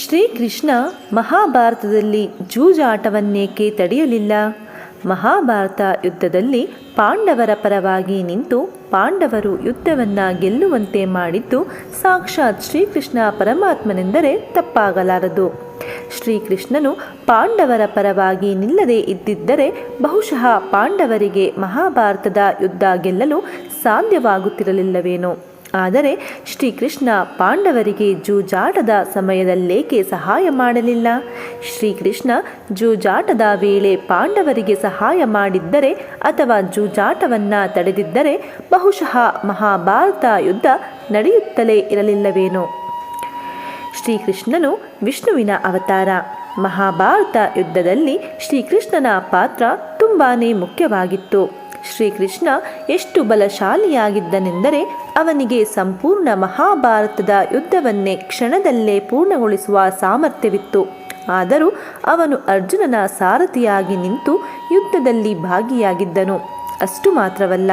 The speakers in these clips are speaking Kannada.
ಶ್ರೀಕೃಷ್ಣ ಮಹಾಭಾರತದಲ್ಲಿ ಜೂಜಾಟವನ್ನೇಕೆ ತಡೆಯಲಿಲ್ಲ? ಮಹಾಭಾರತ ಯುದ್ಧದಲ್ಲಿ ಪಾಂಡವರ ಪರವಾಗಿ ನಿಂತು ಪಾಂಡವರು ಯುದ್ಧವನ್ನು ಗೆಲ್ಲುವಂತೆ ಮಾಡಿದ್ದು ಸಾಕ್ಷಾತ್ ಶ್ರೀಕೃಷ್ಣ ಪರಮಾತ್ಮನೆಂದರೆ ತಪ್ಪಾಗಲಾರದು. ಶ್ರೀಕೃಷ್ಣನು ಪಾಂಡವರ ಪರವಾಗಿ ನಿಲ್ಲದೆ ಇದ್ದಿದ್ದರೆ ಬಹುಶಃ ಪಾಂಡವರಿಗೆ ಮಹಾಭಾರತದ ಯುದ್ಧ ಗೆಲ್ಲಲು ಸಾಧ್ಯವಾಗುತ್ತಿರಲಿಲ್ಲವೇನೋ? ಆದರೆ ಶ್ರೀಕೃಷ್ಣ ಪಾಂಡವರಿಗೆ ಜೂಜಾಟದ ಸಮಯದಲ್ಲೇಕೆ ಸಹಾಯ ಮಾಡಲಿಲ್ಲ? ಶ್ರೀಕೃಷ್ಣ ಜೂಜಾಟದ ವೇಳೆ ಪಾಂಡವರಿಗೆ ಸಹಾಯ ಮಾಡಿದ್ದರೆ ಅಥವಾ ಜೂಜಾಟವನ್ನು ತಡೆದಿದ್ದರೆ ಬಹುಶಃ ಮಹಾಭಾರತ ಯುದ್ಧ ನಡೆಯುತ್ತಲೇ ಇರಲಿಲ್ಲವೇನೋ? ಶ್ರೀಕೃಷ್ಣನು ವಿಷ್ಣುವಿನ ಅವತಾರ. ಮಹಾಭಾರತ ಯುದ್ಧದಲ್ಲಿ ಶ್ರೀಕೃಷ್ಣನ ಪಾತ್ರ ತುಂಬಾ ಮುಖ್ಯವಾಗಿತ್ತು. ಶ್ರೀಕೃಷ್ಣ ಎಷ್ಟು ಬಲಶಾಲಿಯಾಗಿದ್ದನೆಂದರೆ ಅವನಿಗೆ ಸಂಪೂರ್ಣ ಮಹಾಭಾರತದ ಯುದ್ಧವನ್ನೇ ಕ್ಷಣದಲ್ಲೇ ಪೂರ್ಣಗೊಳಿಸುವ ಸಾಮರ್ಥ್ಯವಿತ್ತು. ಆದರೂ ಅವನು ಅರ್ಜುನನ ಸಾರಥಿಯಾಗಿ ನಿಂತು ಯುದ್ಧದಲ್ಲಿ ಭಾಗಿಯಾಗಿದ್ದನು. ಅಷ್ಟು ಮಾತ್ರವಲ್ಲ,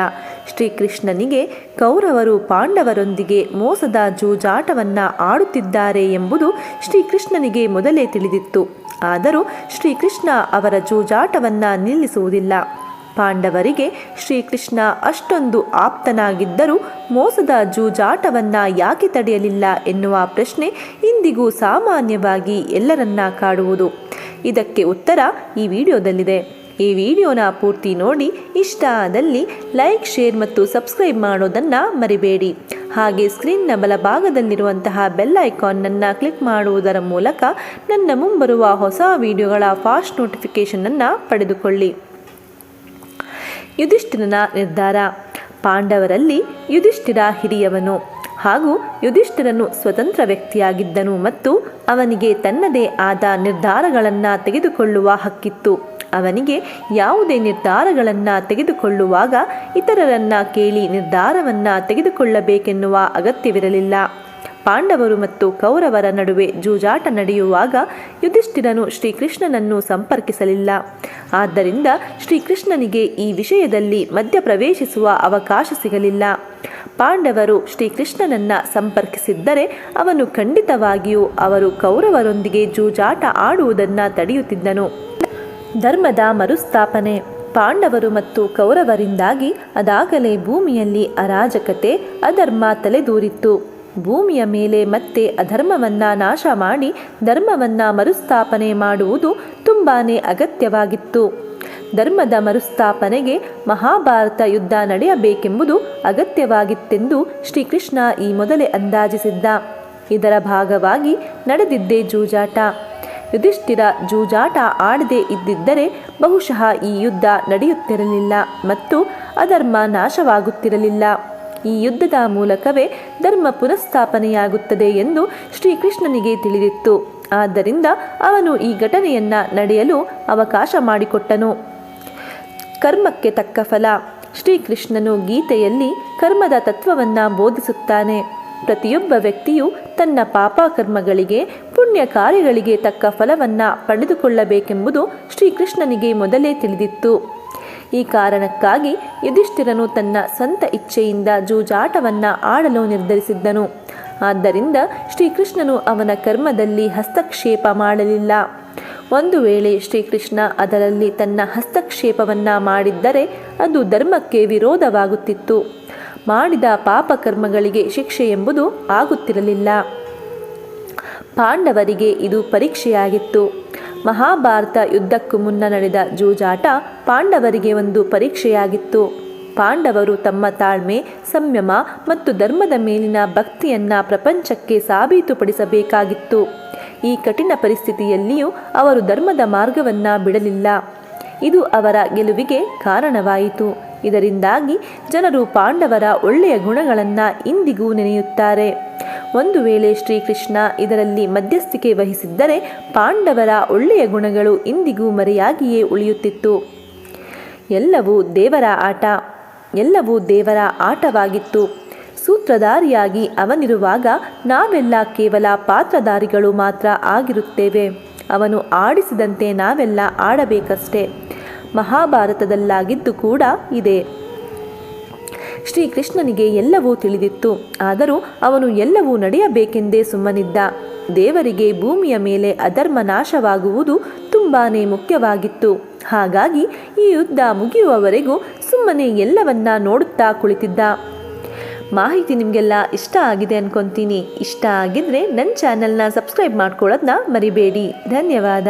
ಶ್ರೀಕೃಷ್ಣನಿಗೆ ಕೌರವರು ಪಾಂಡವರೊಂದಿಗೆ ಮೋಸದ ಜೂಜಾಟವನ್ನು ಆಡುತ್ತಿದ್ದಾರೆ ಎಂಬುದು ಶ್ರೀಕೃಷ್ಣನಿಗೆ ಮೊದಲೇ ತಿಳಿದಿತ್ತು. ಆದರೂ ಶ್ರೀಕೃಷ್ಣ ಅವರ ಜೂಜಾಟವನ್ನು ನಿಲ್ಲಿಸುವುದಿಲ್ಲ. ಪಾಂಡವರಿಗೆ ಶ್ರೀಕೃಷ್ಣ ಅಷ್ಟೊಂದು ಆಪ್ತನಾಗಿದ್ದರೂ ಮೋಸದ ಜೂಜಾಟವನ್ನ ಯಾಕೆ ತಡೆಯಲಿಲ್ಲ ಎನ್ನುವ ಪ್ರಶ್ನೆ ಇಂದಿಗೂ ಸಾಮಾನ್ಯವಾಗಿ ಎಲ್ಲರನ್ನ ಕಾಡುವುದು. ಇದಕ್ಕೆ ಉತ್ತರ ಈ ವಿಡಿಯೋದಲ್ಲಿದೆ. ಈ ವಿಡಿಯೋನ ಪೂರ್ತಿ ನೋಡಿ, ಇಷ್ಟ ಆದಲ್ಲಿ ಲೈಕ್, ಶೇರ್ ಮತ್ತು ಸಬ್ಸ್ಕ್ರೈಬ್ ಮಾಡೋದನ್ನು ಮರಿಬೇಡಿ. ಹಾಗೆ ಸ್ಕ್ರೀನ್ನ ಬಲಭಾಗದಲ್ಲಿರುವಂತಹ ಬೆಲ್ ಐಕಾನ್ನನ್ನು ಕ್ಲಿಕ್ ಮಾಡುವುದರ ಮೂಲಕ ನನ್ನ ಮುಂಬರುವ ಹೊಸ ವಿಡಿಯೋಗಳ ಫಾಸ್ಟ್ ನೋಟಿಫಿಕೇಷನನ್ನು ಪಡೆದುಕೊಳ್ಳಿ. ಯುಧಿಷ್ಠಿರನ ನಿರ್ಧಾರ. ಪಾಂಡವರಲ್ಲಿ ಯುಧಿಷ್ಠಿರ ಹಿರಿಯವನು. ಹಾಗೂ ಯುಧಿಷ್ಠಿರನು ಸ್ವತಂತ್ರ ವ್ಯಕ್ತಿಯಾಗಿದ್ದನು ಮತ್ತು ಅವನಿಗೆ ತನ್ನದೇ ಆದ ನಿರ್ಧಾರಗಳನ್ನು ತೆಗೆದುಕೊಳ್ಳುವ ಹಕ್ಕಿತ್ತು. ಅವನಿಗೆ ಯಾವುದೇ ನಿರ್ಧಾರಗಳನ್ನು ತೆಗೆದುಕೊಳ್ಳುವಾಗ ಇತರರನ್ನ ಕೇಳಿ ನಿರ್ಧಾರವನ್ನು ತೆಗೆದುಕೊಳ್ಳಬೇಕೆನ್ನುವ ಅಗತ್ಯವಿರಲಿಲ್ಲ. ಪಾಂಡವರು ಮತ್ತು ಕೌರವರ ನಡುವೆ ಜೂಜಾಟ ನಡೆಯುವಾಗ ಯುಧಿಷ್ಠಿರನು ಶ್ರೀಕೃಷ್ಣನನ್ನು ಸಂಪರ್ಕಿಸಲಿಲ್ಲ. ಆದ್ದರಿಂದ ಶ್ರೀಕೃಷ್ಣನಿಗೆ ಈ ವಿಷಯದಲ್ಲಿ ಮಧ್ಯಪ್ರವೇಶಿಸುವ ಅವಕಾಶ ಸಿಗಲಿಲ್ಲ. ಪಾಂಡವರು ಶ್ರೀಕೃಷ್ಣನನ್ನ ಸಂಪರ್ಕಿಸಿದ್ದರೆ ಅವನು ಖಂಡಿತವಾಗಿಯೂ ಅವರು ಕೌರವರೊಂದಿಗೆ ಜೂಜಾಟ ಆಡುವುದನ್ನು ತಡೆಯುತ್ತಿದ್ದನು. ಧರ್ಮದ ಮರುಸ್ಥಾಪನೆ. ಪಾಂಡವರು ಮತ್ತು ಕೌರವರಿಂದಾಗಿ ಅದಾಗಲೇ ಭೂಮಿಯಲ್ಲಿ ಅರಾಜಕತೆ, ಅಧರ್ಮ ತಲೆದೂರಿತ್ತು. ಭೂಮಿಯ ಮೇಲೆ ಮತ್ತೆ ಅಧರ್ಮವನ್ನ ನಾಶ ಮಾಡಿ ಧರ್ಮವನ್ನ ಮರುಸ್ಥಾಪನೆ ಮಾಡುವುದು ತುಂಬಾ ಅಗತ್ಯವಾಗಿತ್ತು. ಧರ್ಮದ ಮರುಸ್ಥಾಪನೆಗೆ ಮಹಾಭಾರತ ಯುದ್ಧ ನಡೆಯಬೇಕೆಂಬುದು ಅಗತ್ಯವಾಗಿತ್ತೆಂದು ಶ್ರೀಕೃಷ್ಣ ಈ ಮೊದಲೇ ಅಂದಾಜಿಸಿದ್ದ. ಇದರ ಭಾಗವಾಗಿ ನಡೆದಿದ್ದೇ ಜೂಜಾಟ. ಯುಧಿಷ್ಠಿರ ಜೂಜಾಟ ಆಡದೇ ಇದ್ದಿದ್ದರೆ ಬಹುಶಃ ಈ ಯುದ್ಧ ನಡೆಯುತ್ತಿರಲಿಲ್ಲ ಮತ್ತು ಅಧರ್ಮ ನಾಶವಾಗುತ್ತಿರಲಿಲ್ಲ. ಈ ಯುದ್ಧದ ಮೂಲಕವೇ ಧರ್ಮ ಪುನಃಸ್ಥಾಪನೆಯಾಗುತ್ತದೆ ಎಂದು ಶ್ರೀಕೃಷ್ಣನಿಗೆ ತಿಳಿದಿತ್ತು. ಆದ್ದರಿಂದ ಅವನು ಈ ಘಟನೆಯನ್ನ ನಡೆಯಲು ಅವಕಾಶ ಮಾಡಿಕೊಟ್ಟನು. ಕರ್ಮಕ್ಕೆ ತಕ್ಕ ಫಲ. ಶ್ರೀಕೃಷ್ಣನು ಗೀತೆಯಲ್ಲಿ ಕರ್ಮದ ತತ್ವವನ್ನು ಬೋಧಿಸುತ್ತಾನೆ. ಪ್ರತಿಯೊಬ್ಬ ವ್ಯಕ್ತಿಯು ತನ್ನ ಪಾಪ ಕರ್ಮಗಳಿಗೆ ಪುಣ್ಯ ಕಾರ್ಯಗಳಿಗೆ ತಕ್ಕ ಫಲವನ್ನು ಪಡೆದುಕೊಳ್ಳಬೇಕೆಂಬುದು ಶ್ರೀಕೃಷ್ಣನಿಗೆ ಮೊದಲೇ ತಿಳಿದಿತ್ತು. ಈ ಕಾರಣಕ್ಕಾಗಿ ಯುಧಿಷ್ಠಿರನು ತನ್ನ ಸ್ವಂತ ಇಚ್ಛೆಯಿಂದ ಜೂಜಾಟವನ್ನು ಆಡಲು ನಿರ್ಧರಿಸಿದ್ದನು. ಆದ್ದರಿಂದ ಶ್ರೀಕೃಷ್ಣನು ಅವನ ಕರ್ಮದಲ್ಲಿ ಹಸ್ತಕ್ಷೇಪ ಮಾಡಲಿಲ್ಲ. ಒಂದು ವೇಳೆ ಶ್ರೀಕೃಷ್ಣ ಅದರಲ್ಲಿ ತನ್ನ ಹಸ್ತಕ್ಷೇಪವನ್ನು ಮಾಡಿದ್ದರೆ ಅದು ಧರ್ಮಕ್ಕೆ ವಿರೋಧವಾಗುತ್ತಿತ್ತು. ಮಾಡಿದ ಪಾಪಕರ್ಮಗಳಿಗೆ ಶಿಕ್ಷೆ ಎಂಬುದು ಆಗುತ್ತಿರಲಿಲ್ಲ. ಪಾಂಡವರಿಗೆ ಇದು ಪರೀಕ್ಷೆಯಾಗಿತ್ತು. ಮಹಾಭಾರತ ಯುದ್ಧಕ್ಕೂ ಮುನ್ನ ನಡೆದ ಜೂಜಾಟ ಪಾಂಡವರಿಗೆ ಒಂದು ಪರೀಕ್ಷೆಯಾಗಿತ್ತು. ಪಾಂಡವರು ತಮ್ಮ ತಾಳ್ಮೆ, ಸಂಯಮ ಮತ್ತು ಧರ್ಮದ ಮೇಲಿನ ಭಕ್ತಿಯನ್ನ ಪ್ರಪಂಚಕ್ಕೆ ಸಾಬೀತುಪಡಿಸಬೇಕಾಗಿತ್ತು. ಈ ಕಠಿಣ ಪರಿಸ್ಥಿತಿಯಲ್ಲಿಯೂ ಅವರು ಧರ್ಮದ ಮಾರ್ಗವನ್ನ ಬಿಡಲಿಲ್ಲ. ಇದು ಅವರ ಗೆಲುವಿಗೆ ಕಾರಣವಾಯಿತು. ಇದರಿಂದಾಗಿ ಜನರು ಪಾಂಡವರ ಒಳ್ಳೆಯ ಗುಣಗಳನ್ನು ಇಂದಿಗೂ ನೆನೆಯುತ್ತಾರೆ. ಒಂದು ವೇಳೆ ಶ್ರೀಕೃಷ್ಣ ಇದರಲ್ಲಿ ಮಧ್ಯಸ್ಥಿಕೆ ವಹಿಸಿದ್ದರೆ ಪಾಂಡವರ ಒಳ್ಳೆಯ ಗುಣಗಳು ಇಂದಿಗೂ ಮರೆಯಾಗಿಯೇ ಉಳಿಯುತ್ತಿತ್ತು. ಎಲ್ಲವೂ ದೇವರ ಆಟ, ಎಲ್ಲವೂ ದೇವರ ಆಟವಾಗಿತ್ತು. ಸೂತ್ರಧಾರಿಯಾಗಿ ಅವನಿರುವಾಗ ನಾವೆಲ್ಲ ಕೇವಲ ಪಾತ್ರಧಾರಿಗಳು ಮಾತ್ರ ಆಗಿರುತ್ತೇವೆ. ಅವನು ಆಡಿಸಿದಂತೆ ನಾವೆಲ್ಲ ಆಡಬೇಕಷ್ಟೇ. ಮಹಾಭಾರತದಲ್ಲಾಗಿದ್ದು ಕೂಡ ಇದೆ. ಶ್ರೀಕೃಷ್ಣನಿಗೆ ಎಲ್ಲವೂ ತಿಳಿದಿತ್ತು. ಆದರೂ ಅವನು ಎಲ್ಲವೂ ನಡೆಯಬೇಕೆಂದೇ ಸುಮ್ಮನಿದ್ದ. ದೇವರಿಗೆ ಭೂಮಿಯ ಮೇಲೆ ಅಧರ್ಮ ನಾಶವಾಗುವುದು ತುಂಬಾನೇ ಮುಖ್ಯವಾಗಿತ್ತು. ಹಾಗಾಗಿ ಈ ಯುದ್ಧ ಮುಗಿಯುವವರೆಗೂ ಸುಮ್ಮನೆ ಎಲ್ಲವನ್ನ ನೋಡುತ್ತಾ ಕುಳಿತಿದ್ದ. ಮಾಹಿತಿ ನಿಮಗೆಲ್ಲ ಇಷ್ಟ ಆಗಿದೆ ಅನ್ಕೊಂತೀನಿ. ಇಷ್ಟ ಆಗಿದ್ರೆ ನನ್ನ ಚಾನಲ್ನ ಸಬ್ಸ್ಕ್ರೈಬ್ ಮಾಡ್ಕೊಳ್ಳೋದನ್ನ ಮರಿಬೇಡಿ. ಧನ್ಯವಾದ.